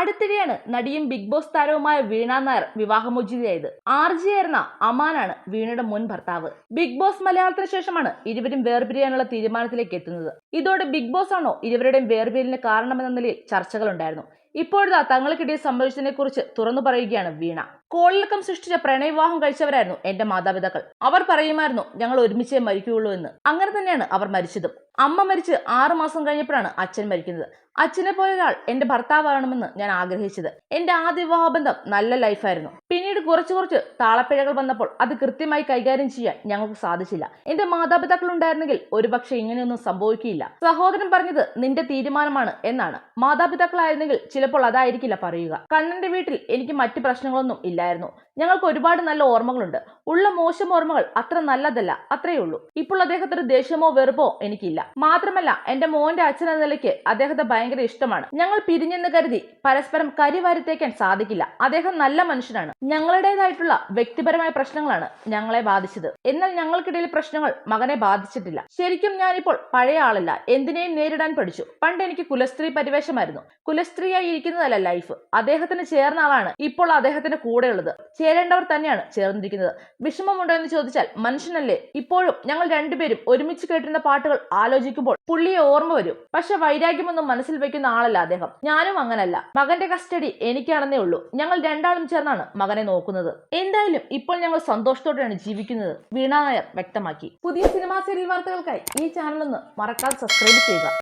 അടുത്തിടെയാണ് നടിയും big Boss താരവുമായ വീണ നായർ വിവാഹമോചിതയായത്. ആർ ജി ആയിരുന്ന അമാനാണ് വീണയുടെ മുൻ ഭർത്താവ്. ബിഗ് ബോസ് മലയാളത്തിന് ശേഷമാണ് ഇരുവരും വേർപിരിയാനുള്ള തീരുമാനത്തിലേക്ക് എത്തുന്നത്. ഇതോടെ ബിഗ് ബോസ് ആണോ ഇരുവരുടെയും വേർപിരിയലിന് കാരണമെന്ന നിലയിൽ ചർച്ചകളുണ്ടായിരുന്നു. ഇപ്പോഴത്തെ തങ്ങൾക്കിടയിൽ സംഭവിച്ചതിനെ കുറിച്ച് തുറന്നു പറയുകയാണ് വീണ. കോളിളക്കം സൃഷ്ടിച്ച പ്രണയവിവാഹം കഴിച്ചവരായിരുന്നു എന്റെ മാതാപിതാക്കൾ. അവർ പറയുമായിരുന്നു ഞങ്ങൾ ഒരുമിച്ചേ മരിക്കുകയുള്ളൂ എന്ന്. അങ്ങനെ തന്നെയാണ് അവർ മരിച്ചതും. അമ്മ മരിച്ച് ആറു മാസം കഴിഞ്ഞപ്പോഴാണ് അച്ഛൻ മരിക്കുന്നത്. അച്ഛനെ പോലെ ഒരാൾ എന്റെ ഭർത്താവാകണമെന്ന് ഞാൻ ആഗ്രഹിച്ചത്. എന്റെ ആദ്യ വിവാഹബന്ധം നല്ല ലൈഫായിരുന്നു പിന്നീട് കുറച്ചു കുറച്ച് താളപ്പിഴകൾ വന്നപ്പോൾ അത് കൃത്യമായി കൈകാര്യം ചെയ്യാൻ ഞങ്ങൾക്ക് സാധിച്ചില്ല. എന്റെ മാതാപിതാക്കൾ ഉണ്ടായിരുന്നെങ്കിൽ ഒരുപക്ഷെ ഇങ്ങനെയൊന്നും സംഭവിക്കില്ല സഹോദരൻ പറഞ്ഞത് നിന്റെ തീരുമാനമാണ് എന്നാണ്. മാതാപിതാക്കളായിരുന്നെങ്കിൽ ചിലപ്പോൾ അതായിരിക്കില്ല പറയുക. കണ്ണന്റെ വീട്ടിൽ എനിക്ക് മറ്റു പ്രശ്നങ്ങളൊന്നും ഇല്ലായിരുന്നു ഞങ്ങൾക്ക് ഒരുപാട് നല്ല ഓർമ്മകളുണ്ട്. ഉള്ള മോശം ഓർമ്മകൾ അത്ര നല്ലതല്ല അത്രയേ ഉള്ളൂ. ഇപ്പോൾ അദ്ദേഹത്തിന് ദേഷ്യമോ വെറുപ്പോ എനിക്കില്ല. മാത്രമല്ല എന്റെ മോന്റെ അച്ഛൻ എന്ന നിലയ്ക്ക് അദ്ദേഹത്തെ ഭയങ്കര ഇഷ്ടമാണ്. ഞങ്ങൾ പിരിഞ്ഞെന്ന് കരുതി പരസ്പരം കരിവാരിത്തേക്കാൻ സാധിക്കില്ല. അദ്ദേഹം നല്ല മനുഷ്യനാണ്. ഞങ്ങളുടേതായിട്ടുള്ള വ്യക്തിപരമായ പ്രശ്നങ്ങളാണ് ഞങ്ങളെ ബാധിച്ചത്. എന്നാൽ ഞങ്ങൾക്കിടയിൽ പ്രശ്നങ്ങൾ മകനെ ബാധിച്ചിട്ടില്ല. ശരിക്കും ഞാനിപ്പോൾ പഴയ ആളല്ല. എന്തിനേയും നേരിടാൻ പഠിച്ചു. പണ്ട് എനിക്ക് കുലസ്ത്രീ പരിവേഷമായിരുന്നു. കുലസ്ത്രീയായി ഇരിക്കുന്നതല്ല ലൈഫ്. അദ്ദേഹത്തിന് ചേർന്ന ആളാണ് ഇപ്പോൾ അദ്ദേഹത്തിന്റെ കൂടെയുള്ളത് ചേരേണ്ടവർ തന്നെയാണ് ചേർന്നിരിക്കുന്നത്. വിഷമമുണ്ടോ എന്ന് ചോദിച്ചാൽ മനുഷ്യനല്ലേ? ഇപ്പോഴും ഞങ്ങൾ രണ്ടുപേരും ഒരുമിച്ച് കേട്ടിരുന്ന പാട്ടുകൾ ആലോചിക്കുമ്പോൾ പുള്ളിയെ ഓർമ്മ വരും. പക്ഷെ വൈരാഗ്യമൊന്നും മനസ്സിൽ വെക്കുന്ന ആളല്ല അദ്ദേഹം. ഞാനും അങ്ങനല്ല. മകന്റെ കസ്റ്റഡി എനിക്കാണെന്നേ ഉള്ളൂ. ഞങ്ങൾ രണ്ടാളും ചേർന്നാണ് മകനെ നോക്കുന്നത്. എന്തായാലും ഇപ്പോൾ ഞങ്ങൾ സന്തോഷത്തോടെയാണ് ജീവിക്കുന്നത്. വീണ നായർ വ്യക്തമാക്കി. പുതിയ സിനിമാ സീരിയൽ വാർത്തകൾക്കായി ഈ ചാനൽ ഒന്ന് മറക്കാതെ സബ്സ്ക്രൈബ് ചെയ്യുക.